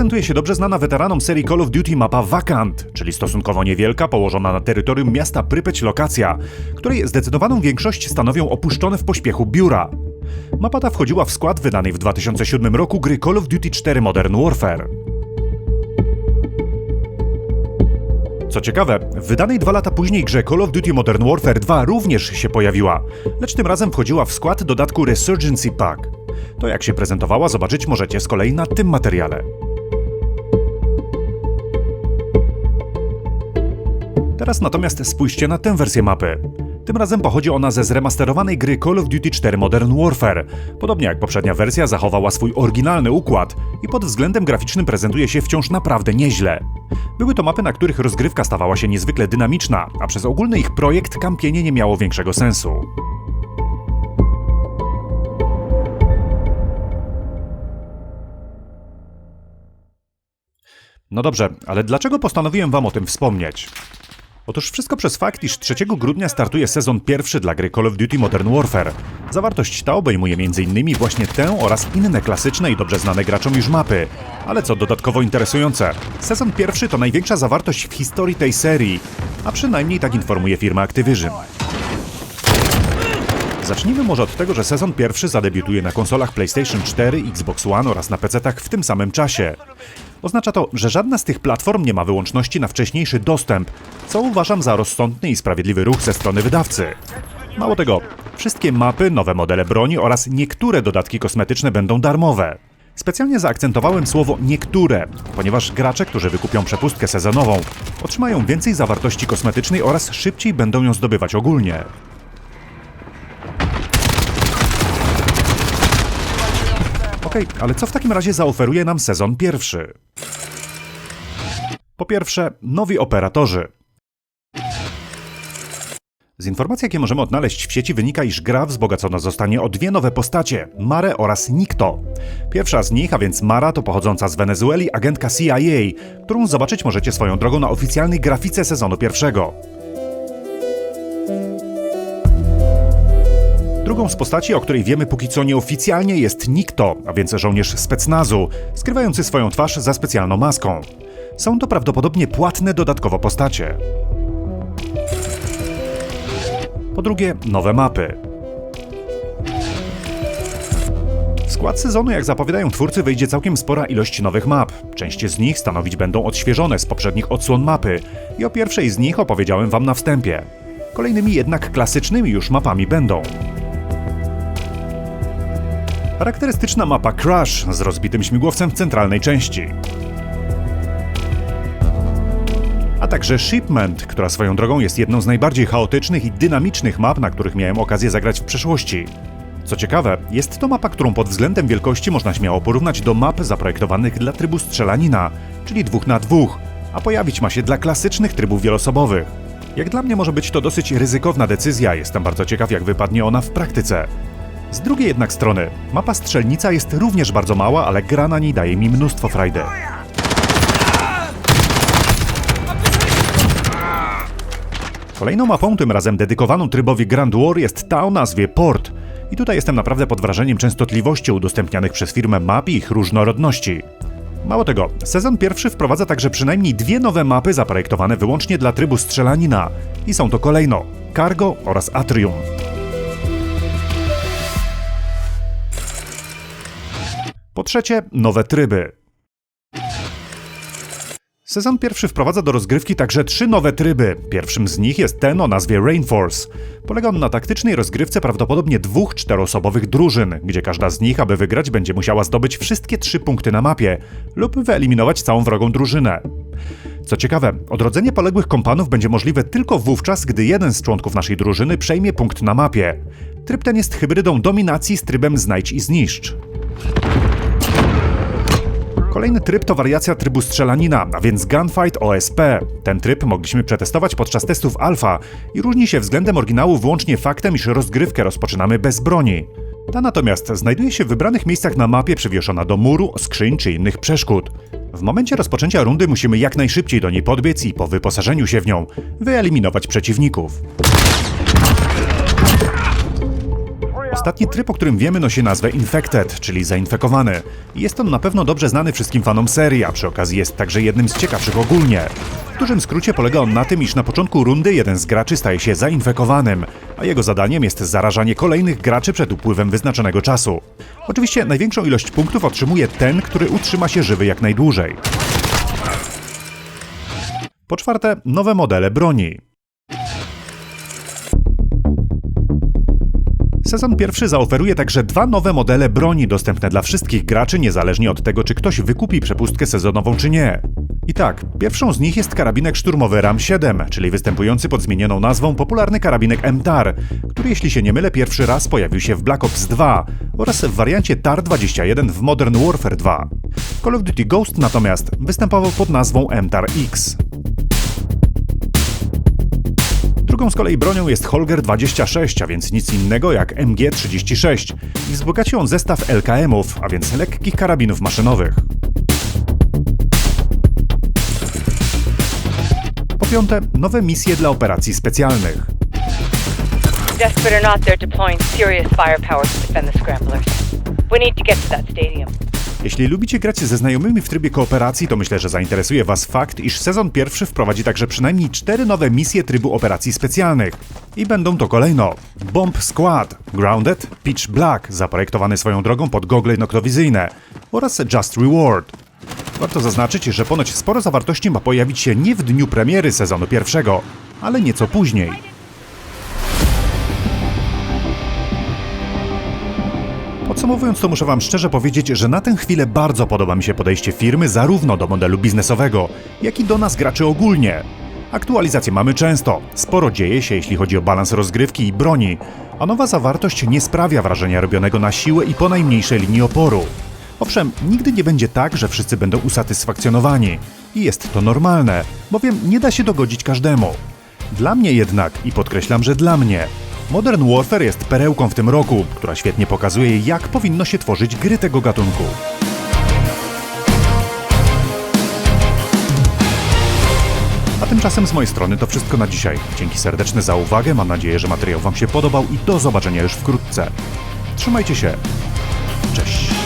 prezentuje się dobrze znana weteranom serii Call of Duty mapa Vacant, czyli stosunkowo niewielka, położona na terytorium miasta Prypeć lokacja, której zdecydowaną większość stanowią opuszczone w pośpiechu biura. Mapa ta wchodziła w skład wydanej w 2007 roku gry Call of Duty 4 Modern Warfare. Co ciekawe, w wydanej dwa lata później grze Call of Duty Modern Warfare 2 również się pojawiła, lecz tym razem wchodziła w skład dodatku Resurgency Pack. To jak się prezentowała zobaczyć możecie z kolei na tym materiale. Teraz natomiast spójrzcie na tę wersję mapy. Tym razem pochodzi ona ze zremasterowanej gry Call of Duty 4 Modern Warfare. Podobnie jak poprzednia wersja zachowała swój oryginalny układ i pod względem graficznym prezentuje się wciąż naprawdę nieźle. Były to mapy, na których rozgrywka stawała się niezwykle dynamiczna, a przez ogólny ich projekt kampienie nie miało większego sensu. No dobrze, ale dlaczego postanowiłem wam o tym wspomnieć? Otóż wszystko przez fakt, iż 3 grudnia startuje sezon pierwszy dla gry Call of Duty Modern Warfare. Zawartość ta obejmuje m.in. właśnie tę oraz inne klasyczne i dobrze znane graczom już mapy. Ale co dodatkowo interesujące, sezon pierwszy to największa zawartość w historii tej serii, a przynajmniej tak informuje firma Activision. Zacznijmy może od tego, że sezon pierwszy zadebiutuje na konsolach PlayStation 4, Xbox One oraz na PC-tach w tym samym czasie. Oznacza to, że żadna z tych platform nie ma wyłączności na wcześniejszy dostęp, co uważam za rozsądny i sprawiedliwy ruch ze strony wydawcy. Mało tego, wszystkie mapy, nowe modele broni oraz niektóre dodatki kosmetyczne będą darmowe. Specjalnie zaakcentowałem słowo niektóre, ponieważ gracze, którzy wykupią przepustkę sezonową, otrzymają więcej zawartości kosmetycznej oraz szybciej będą ją zdobywać ogólnie. Okej, ale co w takim razie zaoferuje nam sezon pierwszy? Po pierwsze, nowi operatorzy. Z informacji, jakie możemy odnaleźć w sieci, wynika, iż gra wzbogacona zostanie o dwie nowe postacie Mare oraz Nikto. Pierwsza z nich, a więc Mara, to pochodząca z Wenezueli agentka CIA, którą zobaczyć możecie swoją drogą na oficjalnej grafice sezonu pierwszego. Drugą z postaci, o której wiemy póki co nieoficjalnie, jest Nikto, a więc żołnierz specnazu, skrywający swoją twarz za specjalną maską. Są to prawdopodobnie płatne dodatkowo postacie. Po drugie, nowe mapy. W skład sezonu, jak zapowiadają twórcy, wejdzie całkiem spora ilość nowych map. Część z nich stanowić będą odświeżone z poprzednich odsłon mapy i o pierwszej z nich opowiedziałem wam na wstępie. Kolejnymi jednak klasycznymi już mapami będą charakterystyczna mapa Crash z rozbitym śmigłowcem w centralnej części. A także Shipment, która swoją drogą jest jedną z najbardziej chaotycznych i dynamicznych map, na których miałem okazję zagrać w przeszłości. Co ciekawe, jest to mapa, którą pod względem wielkości można śmiało porównać do map zaprojektowanych dla trybu strzelanina, czyli dwóch na dwóch, a pojawić ma się dla klasycznych trybów wieloosobowych. Jak dla mnie może być to dosyć ryzykowna decyzja, jestem bardzo ciekaw jak wypadnie ona w praktyce. Z drugiej jednak strony, mapa strzelnica jest również bardzo mała, ale gra na niej daje mi mnóstwo frajdy. Kolejną mapą, tym razem dedykowaną trybowi Grand War, jest ta o nazwie Port. I tutaj jestem naprawdę pod wrażeniem częstotliwości udostępnianych przez firmę map i ich różnorodności. Mało tego, sezon pierwszy wprowadza także przynajmniej dwie nowe mapy zaprojektowane wyłącznie dla trybu strzelanina. I są to kolejno Cargo oraz Atrium. Po trzecie, nowe tryby. Sezon pierwszy wprowadza do rozgrywki także trzy nowe tryby. Pierwszym z nich jest ten o nazwie Rainforce. Polega on na taktycznej rozgrywce prawdopodobnie dwóch czteroosobowych drużyn, gdzie każda z nich, aby wygrać, będzie musiała zdobyć wszystkie trzy punkty na mapie lub wyeliminować całą wrogą drużynę. Co ciekawe, odrodzenie poległych kompanów będzie możliwe tylko wówczas, gdy jeden z członków naszej drużyny przejmie punkt na mapie. Tryb ten jest hybrydą dominacji z trybem znajdź i zniszcz. Kolejny tryb to wariacja trybu strzelanina, a więc Gunfight OSP. Ten tryb mogliśmy przetestować podczas testów alfa i różni się względem oryginału wyłącznie faktem, iż rozgrywkę rozpoczynamy bez broni. Ta natomiast znajduje się w wybranych miejscach na mapie przywieszona do muru, skrzyń czy innych przeszkód. W momencie rozpoczęcia rundy musimy jak najszybciej do niej podbiec i po wyposażeniu się w nią wyeliminować przeciwników. Ostatni tryb, o którym wiemy, nosi nazwę Infected, czyli zainfekowany. Jest on na pewno dobrze znany wszystkim fanom serii, a przy okazji jest także jednym z ciekawszych ogólnie. W dużym skrócie polega on na tym, iż na początku rundy jeden z graczy staje się zainfekowanym, a jego zadaniem jest zarażanie kolejnych graczy przed upływem wyznaczonego czasu. Oczywiście największą ilość punktów otrzymuje ten, który utrzyma się żywy jak najdłużej. Po czwarte, nowe modele broni. Sezon pierwszy zaoferuje także dwa nowe modele broni dostępne dla wszystkich graczy, niezależnie od tego, czy ktoś wykupi przepustkę sezonową, czy nie. I tak, pierwszą z nich jest karabinek szturmowy RAM-7, czyli występujący pod zmienioną nazwą popularny karabinek MTAR, który jeśli się nie mylę pierwszy raz pojawił się w Black Ops 2 oraz w wariancie TAR-21 w Modern Warfare 2. Call of Duty Ghost natomiast występował pod nazwą MTAR-X. Drugą z kolei bronią jest Holger 26, a więc nic innego jak MG36 i wzbogaci on zestaw LKM-ów, a więc lekkich karabinów maszynowych. Po piąte, nowe misje dla operacji specjalnych. Desperate or not, they're deploying serious firepower to defend the scramblers. We need to get to that stadium. Jeśli lubicie grać ze znajomymi w trybie kooperacji, to myślę, że zainteresuje Was fakt, iż sezon pierwszy wprowadzi także przynajmniej cztery nowe misje trybu operacji specjalnych. I będą to kolejno Bomb Squad, Grounded, Pitch Black, zaprojektowany swoją drogą pod gogle noktowizyjne oraz Just Reward. Warto zaznaczyć, że ponoć sporo zawartości ma pojawić się nie w dniu premiery sezonu pierwszego, ale nieco później. Podsumowując, to muszę Wam szczerze powiedzieć, że na tę chwilę bardzo podoba mi się podejście firmy zarówno do modelu biznesowego, jak i do nas graczy ogólnie. Aktualizacje mamy często, sporo dzieje się jeśli chodzi o balans rozgrywki i broni, a nowa zawartość nie sprawia wrażenia robionego na siłę i po najmniejszej linii oporu. Owszem, nigdy nie będzie tak, że wszyscy będą usatysfakcjonowani. I jest to normalne, bowiem nie da się dogodzić każdemu. Dla mnie jednak, i podkreślam, że dla mnie, Modern Warfare jest perełką w tym roku, która świetnie pokazuje, jak powinno się tworzyć gry tego gatunku. A tymczasem z mojej strony to wszystko na dzisiaj. Dzięki serdeczne za uwagę, mam nadzieję, że materiał Wam się podobał i do zobaczenia już wkrótce. Trzymajcie się. Cześć.